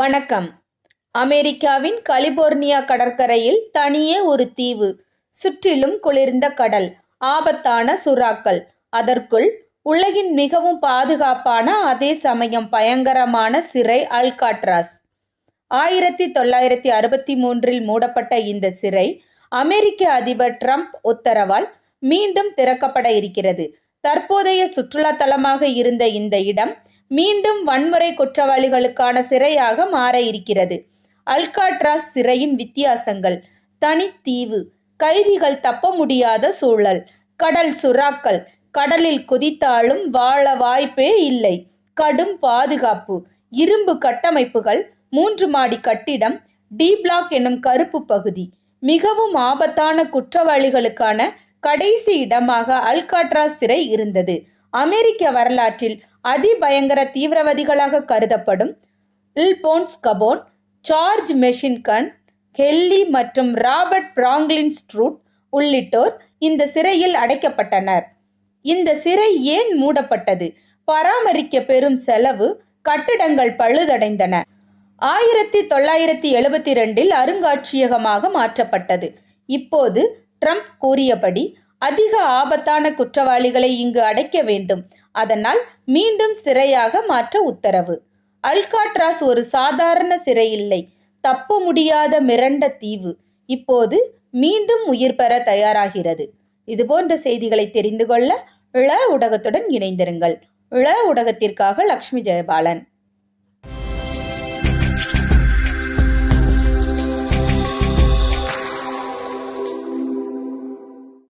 வணக்கம். அமெரிக்காவின் கலிபோர்னியா கடற்கரையில் தனியே ஒரு தீவு சுற்றிலும் குளிர்ந்த கடல் ஆபத்தான சுறாக்கள். அதற்குள் உலகின் மிகவும் பாதுகாப்பான அதே சமயம் பயங்கரமான சிறை அல்காட்ராஸ். ஆயிரத்தி தொள்ளாயிரத்தி அறுபத்தி மூன்றில் மூடப்பட்ட இந்த சிறை அமெரிக்க அதிபர் ட்ரம்ப் உத்தரவால் மீண்டும் திறக்கப்பட இருக்கிறது. தற்போதைய சுற்றுலா தலமாக இருந்த இந்த இடம் மீண்டும் வன்முறை குற்றவாளிகளுக்கான சிறையாக மாற இருக்கிறது. அல்காட்ராஸ் சிறையின் வித்தியாசங்கள். தனித்தீவு. கைதிகள் தப்ப முடியாத சூழல். கடல் சுறாக்கள். கடலில் குதித்தாலும் வாழ வாய்ப்பே இல்லை. கடும் பாதுகாப்பு. இரும்பு கட்டமைப்புகள். மூன்று மாடி கட்டிடம். டி பிளாக் என்னும் கருப்பு பகுதி. மிகவும் ஆபத்தான குற்றவாளிகளுக்கான கடைசி இடமாக அல்காட்ராஸ் சிறை இருந்தது. அமெரிக்க வரலாற்றில் அதிபயங்கர தீவிரவாதிகளாக கருதப்படும் Alphonse Capone George machine gun Kelly மற்றும் ராபர்ட் பிராங்க்லின் ஸ்ட்ரூட் உள்ளிட்டோர் இந்த சிறையில் அடைக்கப்பட்டனர். இந்த சிறை ஏன் மூடப்பட்டது? பராமரிக்க பெரும் செலவு கட்டிடங்கள் பழுதடைந்தன. ஆயிரத்தி தொள்ளாயிரத்தி எழுபத்தி ரெண்டில் அருங்காட்சியகமாக மாற்றப்பட்டது. இப்போது ட்ரம்ப் கூறியபடி அதிக ஆபத்தான குற்றவாளிகளை இங்கு அடைக்க வேண்டும். அதனால் மீண்டும் சிறையாக மாற்ற உத்தரவு. அல்காட்ராஸ் ஒரு சாதாரண சிறை இல்லை. தப்ப முடியாத மிரண்ட தீவு. இப்போது மீண்டும் உயிர் பெற தயாராகிறது. இதுபோன்ற செய்திகளை தெரிந்து கொள்ள இள ஊடகத்துடன் இணைந்திருங்கள். இள ஊடகத்திற்காக லக்ஷ்மி ஜெயபாலன்.